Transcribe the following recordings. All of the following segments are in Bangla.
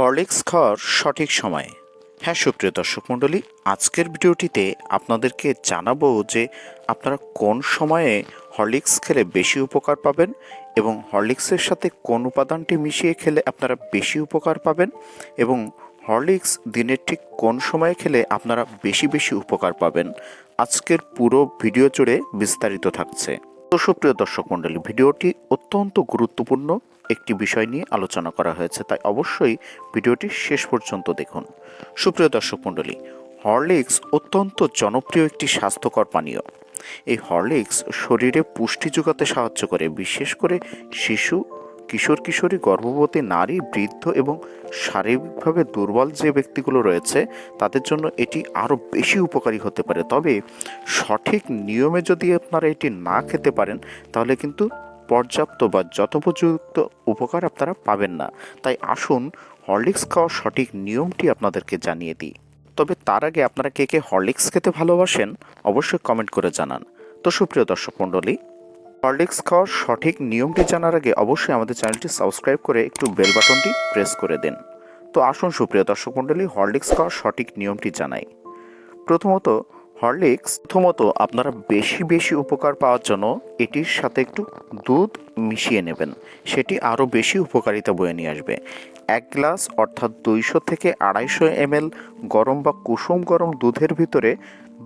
হরলিক্স খাওয়ার সঠিক সময়। হ্যাঁ সুপ্রিয় দর্শক মণ্ডলী, আজকের ভিডিওটিতে আপনাদেরকে জানাব যে আপনারা কোন সময়ে হরলিক্স খেলে বেশি উপকার পাবেন এবং হরলিক্সের সাথে কোন উপাদানটি মিশিয়ে খেলে আপনারা বেশি উপকার পাবেন এবং হরলিক্স দিনের ঠিক কোন সময়ে খেলে আপনারা বেশি বেশি উপকার পাবেন। আজকের পুরো ভিডিও জুড়ে বিস্তারিত থাকছে। তো সুপ্রিয় দর্শক মণ্ডলী, ভিডিওটি অত্যন্ত গুরুত্বপূর্ণ একটি বিষয় নিয়ে আলোচনা করা হয়েছে, তাই অবশ্যই ভিডিওটি শেষ পর্যন্ত দেখুন। সুপ্রিয় দর্শক মণ্ডলী, হরলিক্স অত্যন্ত জনপ্রিয় একটি স্বাস্থ্যকর পানীয়। এই হরলিক্স শরীরে পুষ্টি যোগাতে সাহায্য করে, বিশেষ করে শিশু কিশোর কিশোরী, গর্ভবতী নারী, বৃদ্ধ এবং শারীরিকভাবে দুর্বল যে ব্যক্তিগুলো রয়েছে, তাদের জন্য এটি আরও বেশি উপকারী হতে পারে। তবে সঠিক নিয়মে যদি আপনারা এটি না খেতে পারেন, তাহলে কিন্তু পর্যাপ্ত বা যথোপযুক্ত উপকার আপনারা পাবেন না। তাই আসুন হরলিক্স খাওয়ার সঠিক নিয়মটি আপনাদেরকে জানিয়ে দিই। তবে তার আগে আপনারা কে কে হরলিক্স খেতে ভালোবাসেন, অবশ্যই কমেন্ট করে জানান। তো সুপ্রিয় দর্শক মণ্ডলী হরলিক্স খাওয়ার সঠিক নিয়মটি জানার আগে অবশ্যই আমাদের চ্যানেলটি সাবস্ক্রাইব করে একটু বেল বাটনটি প্রেস করে দিন। তো আসুন, সুপ্রিয় দর্শক মণ্ডলী হরলিক্স খাওয়ার সঠিক নিয়মটি জানাই। প্রথমত হরলিক্স প্রথমত আপনারা বেশি বেশি উপকার পাওয়ার জন্য এটির সাথে একটু দুধ মিশিয়ে নেবেন। সেটি আরও বেশি উপকারিতা বয়ে নিয়ে আসবে। এক গ্লাস অর্থাৎ দুইশো থেকে আড়াইশো এমএল গরম বা কুসুম গরম দুধের ভিতরে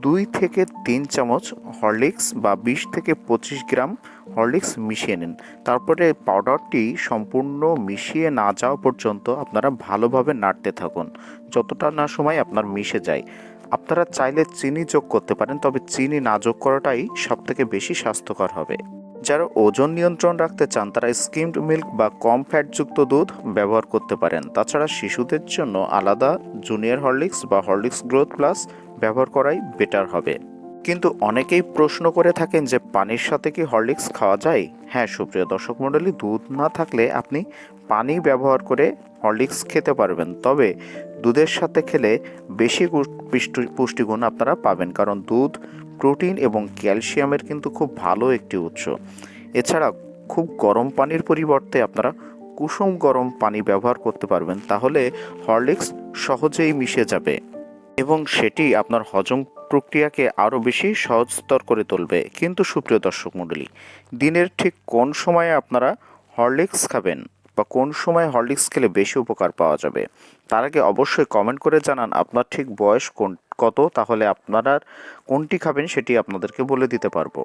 দুই থেকে তিন চামচ হরলিক্স বা বিশ থেকে পঁচিশ গ্রাম হরলিক্স মিশিয়ে নিন। তারপরে পাউডারটি সম্পূর্ণ মিশিয়ে না যাওয়া পর্যন্ত আপনারা ভালোভাবে নাড়তে থাকুন। যতটা না সময় আপনার মিশে যায়। আপনারা চাইলে চিনি যোগ করতে পারেন, তবে চিনি না যোগ করাটাই সবথেকে বেশি স্বাস্থ্যকর হবে। যারা ওজন নিয়ন্ত্রণ রাখতে চান, তারা স্কিমড মিল্ক বা কম ফ্যাটযুক্ত দুধ ব্যবহার করতে পারেন। তাছাড়া শিশুদের জন্য আলাদা জুনিয়র হরলিক্স বা হরলিক্স গ্রোথ প্লাস ব্যবহার করাই বেটার হবে। কিন্তু অনেকেই প্রশ্ন করে থাকেন যে, পানির সাথে কি হরলিক্স খাওয়া যায়? হ্যাঁ সুপ্রিয় দর্শক মণ্ডলী, দুধ না থাকলে আপনি পানি ব্যবহার করে হরলিক্স খেতে পারবেন। তবে দুধের সাথে খেলে বেশি পুষ্টিগুণ আপনারা পাবেন। কারণ দুধ, প্রোটিন এবং ক্যালসিয়ামের কিন্তু খুব ভালো একটি উৎস। এছাড়া খুব গরম পানির পরিবর্তে আপনারা কুসুম গরম পানি ব্যবহার করতে পারবেন। তাহলে হরলিক্স সহজেই মিশে যাবে এবং সেটি আপনার হজম প্রক্রিয়াকে আরও বেশি সহজতর করে তুলবে। কিন্তু সুপ্রিয় দর্শক মণ্ডলী, দিনের ঠিক কোন সময়ে আপনারা হরলিক্স খাবেন? বা কোন সময় হরলিক্স খেলে বেশি উপকার পাওয়া যাবে, তার আগে অবশ্যই কমেন্ট করে জানান আপনার ঠিক বয়স কোন, কত, তাহলে আপনারা কোনটি খাবেন সেটি আপনাদেরকে বলে দিতে পারব।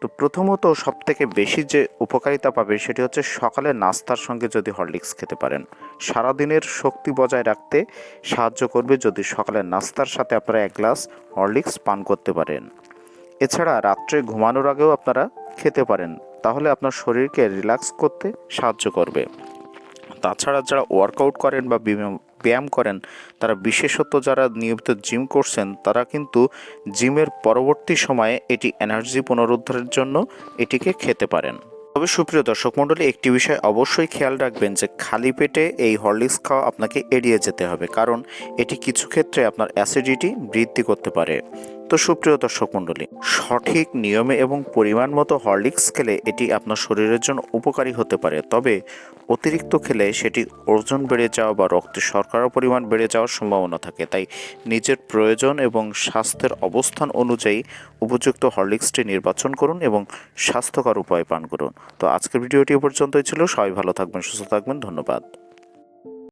তো প্রথমত সব থেকে বেশি যে উপকারিতা পাবে সেটি হচ্ছে সকালে নাস্তার সঙ্গে যদি হরলিক্স খেতে পারেন। সারাদিনের শক্তি বজায় রাখতে সাহায্য করবে যদি সকালের নাস্তার সাথে আপনারা এক গ্লাস হরলিক্স পান করতে পারেন। এছাড়া রাত্রে ঘুমানোর আগেও আপনারা খেতে পারেন। তাহলে আপনার শরীরকে রিল্যাক্স করতে সাহায্য করবে। তাছাড়া যারা ওয়ার্কআউট করেন বা ব্যায়াম করেন, তারা বিশেষত যারা নিয়মিত জিম করছেন, তারা কিন্তু জিমের পরবর্তী সময়ে এটি এনার্জি পুনরুদ্ধারের জন্য এটিকে খেতে পারেন। তবে সুপ্রিয় দর্শক মণ্ডলী, একটি বিষয় অবশ্যই খেয়াল রাখবেন যে খালি পেটে এই হরলিক্স খাওয়া আপনাকে এড়িয়ে যেতে হবে। কারণ এটি কিছু ক্ষেত্রে আপনার অ্যাসিডিটি বৃদ্ধি করতে পারে। তো সুপ্রিয় দর্শক মণ্ডলী, সঠিক নিয়মে এবং পরিমাণ মতো হরলিক্স খেলে এটি আপনার শরীরের জন্য উপকারী হতে পারে। তবে অতিরিক্ত খেলে সেটি ওজন বেড়ে যাওয়া বা রক্তে শর্করার পরিমাণ বেড়ে যাওয়ার সম্ভাবনা থাকে। তাই নিজের প্রয়োজন এবং স্বাস্থ্যের অবস্থান অনুযায়ী উপযুক্ত হরলিক্সটি নির্বাচন করুন এবং স্বাস্থ্যকর উপায় পান করুন। তো আজকের ভিডিওটি পর্যন্তই ছিল। সবাই ভালো থাকবেন, সুস্থ থাকবেন। ধন্যবাদ।